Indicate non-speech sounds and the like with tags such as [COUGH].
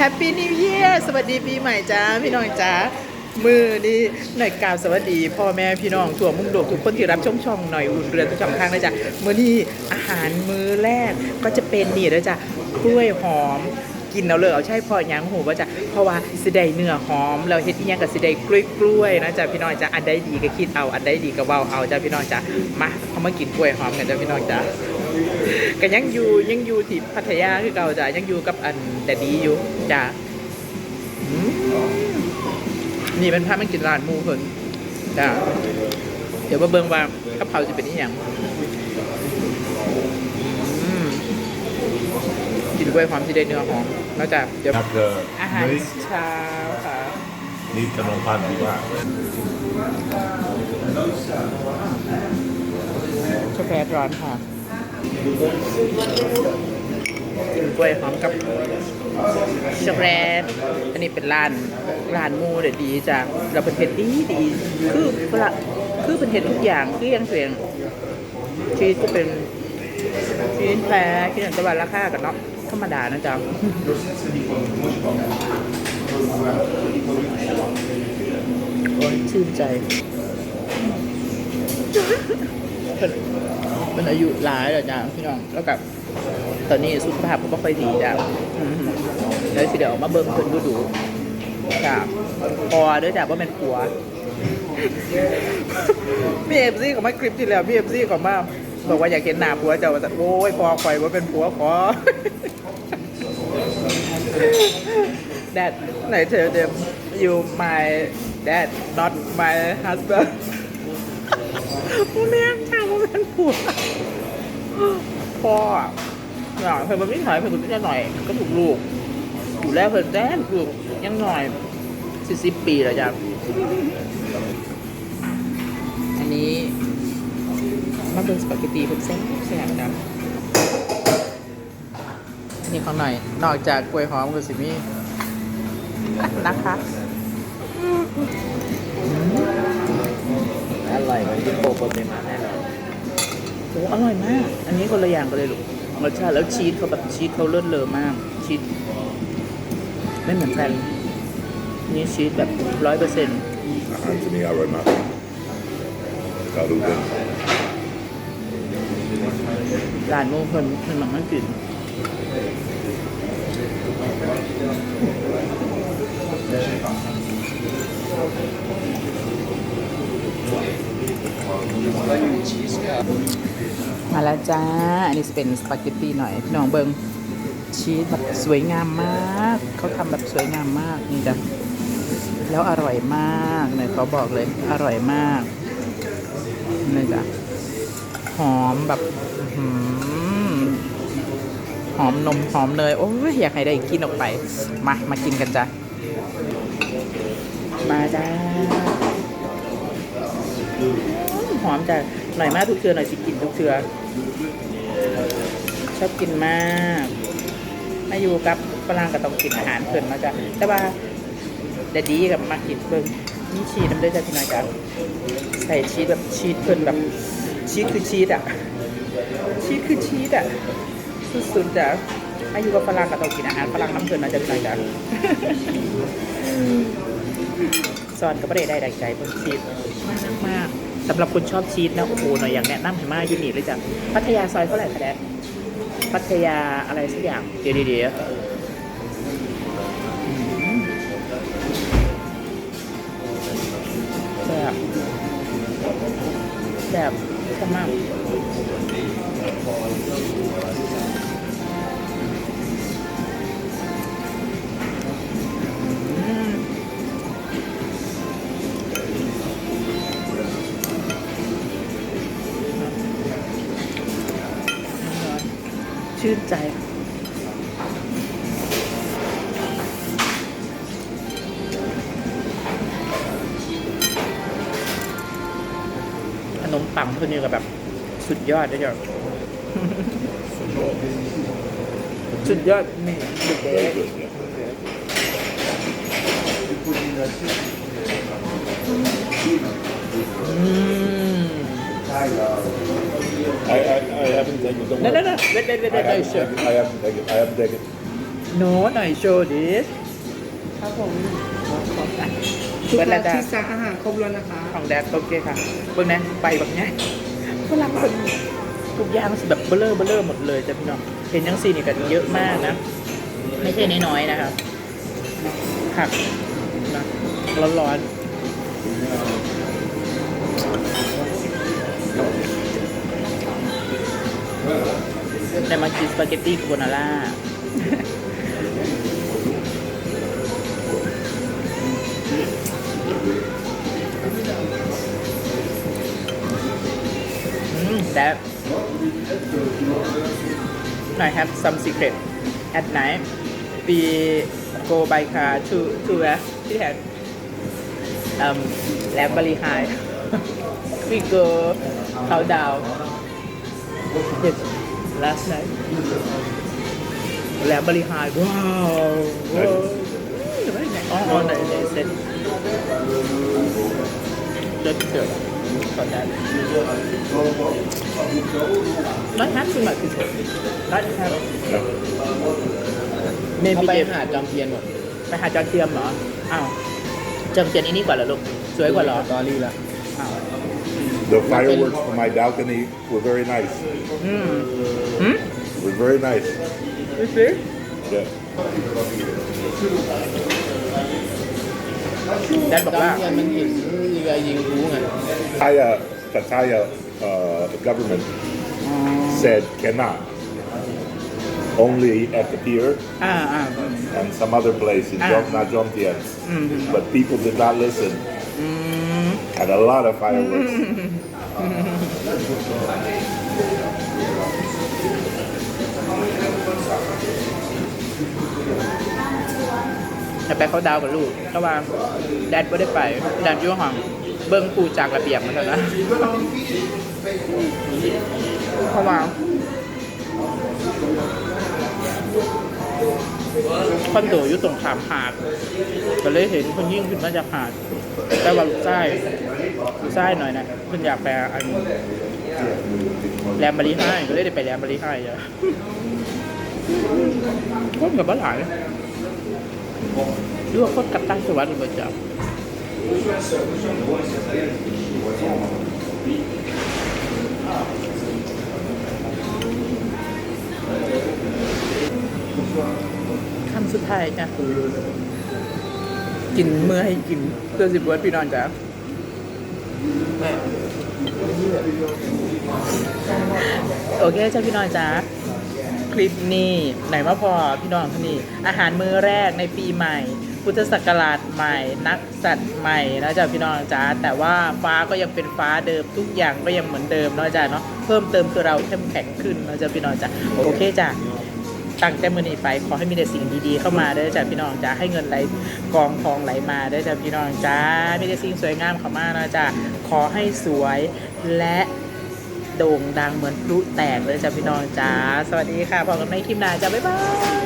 แฮปปี้นิวเยียร์สวัสดีปีใหม่จ้าพี่น้องจ้ามือนี่หน่อยกล่าวสวัสดี พ่อแม่พี่น้องทั่วมุมโลกทุกคนที่รับชมช่องหน่อยอุ่นเรือนทุกช่องทางเลยจ้ะมือนี้อาหารมื้อแรกก็จะเป็นนี่เลยจ้ะกล้วยหอมกินเอาเลยเอาใช่พอหยังหูว่าจะเพราะว่าสิได้เนื้อหอมแล้วเฮ็ดอีหยังกับสิได้กล้วยกล้วยๆนะจ๊ะพี่น้องจ้ะอันใดดีก็คิดเอาอันใดดีก็เว้าเอาจ้ะพี่น้องจ้ะมาเขามากินกล้วยหอมกันจ้ะพี่น้องจ้ะ ก็ยังอยู่ยังอยู่ที่พัทยาคือเก่าจ้ะยังอยู่กับอันแต่ดีอยู่จ้ะอืมนี่เป็นภาพมันกินร้านหมูเพิ่นจ้ะเดี๋ยวมาเบิ่งว่ากับเขาวจะเป็นอีหยังอืมกินกล้วยหอมที่ได้เนื้อหอมแล้วจ้ะเดี๋ยว After อาหารนี้เช้าค่ะนี่ขนมปังดีกว่ากาแฟร้อนค่ะ กินกล้วยหอมกับช็อกโกแลตอันนี้เป็นร้านร้านมูเด็ดดีจ้ะเราเป็นเผ็ดดีดี คือเวลาคือเป็นเผ็ดทุกอย่างคือยังเสียงชีสก็เป็นชีสแพ้ที่อย่งตะวันราคากันเนาะธรรมดานะจ๊ะชื่นใจ เป็นอายุหลายแล้วจ้ะพี่น้องแล้วกับตอนนี้สุขภาพก็ไม่ค่อยดีจ้ะอืมแล้วสิเดี๋ยวมาเบิ่งเพิ่นดูดูจ้ะพอด้อจ้ะว่าเป็นผัวมีเอฟซีของมาคลิปที่แล้วมีเอฟซีของมาบอกว่าอยากเห็นหน้าผัวเจ้าว่าแต่โอ้ยพอคอยว่าเป็นผัวขอ Dad ไหนเธอเดม you my dad not my husband พ่อแม่ถามว่า เป็นผัวพ่ออะหน่อยเพิ่นมันไม่ถอยเพิ่นมันไม่ได้หน่อยก็ถูกลูกอยู่แล้วเพิ่นแจ้งลูกยังหน่อยสี่สิบปีแล้วจ้ะอันนี้มาเป็นสปาเกตตีเพิ่นแซ่บแซ่บจ้ะอันนี่ของหน่อย นอกจากกล้วยหอมกับสิมีนะคะอร่อยเหมือนที่โปรโปรเตมาแน่นอนโอ้อร่อยมาก อันนี้คนละอย่างกันเลยลูกรสชาติแล้วชีสเขาแบบชีสเขาเลิศเลอมาก ชีสไม่เหมือนกันนี่ชีสแบบร้อยเปอร์เซ็นต์อาหารที่นี่อร่อยมากกาลูเป็นร้านโมเพิ่นเพิ่นมันมันกลิ่น มาแล้วจ้า อันนี้เป็นสปาเกตตีหน่อยพี่น้องเบิงชีสแบบสวยงามมาก เขาทำแบบสวยงามมากนี่จ้ะแล้วอร่อยมากเนี่ยเขาบอกเลยอร่อยมากนี่จ้ะหอมแบบหอหอมนมหอมเนยโอ้ยอยากให้ได้กินออกไป มา มากินกันจ้ะ มาจ้า หอมจ้ะหน่อยมากทุกเชือหน่อยสิกินทุกเชือชอบกินมากมาอยู่กับฝรั่งก็ต้องกินอาหารเพิ่นมาจ้ะแต่ว่าแดดดี้กับมากินเบิ่งนี่ชีสน้ำด้วยจ้ะพี่น้อยจ้ะใส่ชีสแบบชีสเพิ่นแบบชีสคือชีสอะชีสคือชีสอะสุดๆจ้ะมาอยู่กับฝรั่งก็ต้องกินอาหารฝรั่งน้ำเพิ่นมาจ้ะพี่น้อยจ้ะซอนก็ไม่ได้ได้ใจเพิ่นชีสมากมาก สำหรับคนชอบชีสนะโอ้โหหน่อยอย่างแนะนำให้มากอยูนิเลยจ้ะพัทยาซอยเท่าไหร่คะแดดพัทยาอะไรสักอย่างเดี๋ยวเดี๋ยวอืมแซ่บแซ่บแซ่บมาก ชื่นใจ ขนมปังคนนี้ก็แบบ สุดยอดเลยจ้ะสุดยอดนี่สุดเด็ดอืม I, I, I haven't taken it. Don't No, no, worry. no. Wait, wait, wait, I wait, wait, haven't sure. taken it. I haven't taken it. I haven't taken it. โน้หน่อยโชว์ดิครับผมเปิทุดกแล้ท่าวนจ้ะที่สั่งอาหารครบแล้วนะคะ ของแดดโอเคค่ะเบิ่งนะไปแบบเนี้ยฝรั่งคนทุกอย่างมันสิแบบเบลอเบลอหมดเลยจ้ะพี่น้องเห็นยังซีนี่กันเยอะมากนะ ไม่ใช่น้อยๆนะครับผักนะร้อนๆ แต่มากินสปาเกตตี้คาโบนาร่า Mm, that I have some secret at night we go by car to to where we had um Lamborghini High we go countdown yes last night Lamborghini High wow wow very nice oh oh no they said just good for that not have too much not have เอา maybe ไป they หาจอมเทียนหมดไปหาจอเทียมเหรอ อ้าวจอมเทียนนี่นี่กว่าเหรอลูก สวยกว่าเหรอ ตอรี่ละ อ้าว The fireworks from my balcony were very nice. อืม อืม Were very nice. ดูสิ Yeah. แดนบอก จอม ว่า เทียนมันเห็นเรือยิงพลุไง Pattaya, Pattaya uh, the government said cannot. Only at the pier อ่าอ่า and some other place in Ah. Jom, not Jomtien. Mhm. But people did not listen. อืม Had a lot of fireworks. [LAUGHS] จะไปเขาดาวกับลูกก็ว่าแดดไม่ได้ไปแดดอยุ่ห้องเบิ้งปูจากระเบียบมาเถอะนะเพราะว่าคอนโดอยู่ตรงขามหาดก็เลยเห็นคนยิ่งขึ้นมาจากหาดแต่ว่าลูกไส้ลูกไส้หน่อยนะเพิ่นอยากไปอันแรมบริห้ก็เลยได้ไปแรมบริห้จ้ะคนกับบ้านหลาย ดูว่าคนกับตั้งสวัสดิ์หรือเปล่าจ๊ะคำสุดท้ายจ้ะกินเมื่อให้กินเพื่อสิบวิร์ดพี่น้องจ้ะโอเคจ้าพี่น้องจ้า คลิปนี้ไหนว่าพอพี่น้องท่านนี้อาหารมื้อแรกในปีใหม่ พุทธศักราชใหม่ นักสัตว์ใหม่นะจ๊ะพี่น้องจ้าแต่ว่าฟ้าก็ยังเป็นฟ้าเดิมทุกอย่างก็ยังเหมือนเดิมเนาะจ้าเนาะเพิ่มเติมคือเราเข้มแข็งขึ้นเนาะจ้ะพี่น้องจ้าโอเคจ้าตั้งแต่มือนี้ไปขอให้มีแต่สิ่งดีๆเข้ามาเด้อจ้าพี่น้องจ้าให้เงินไหลกองทองไหลมาเด้อจ้าพี่น้องจ้ามีแต่สิ่งสวยงามเข้ามานะจ้าขอให้สวยและ โด่งดังเหมือนพลุแตกเลยจ้าพี่น้องจ้า สวัสดีค่ะพบกันในคลิปหน้าจ้าบ๊ายบาย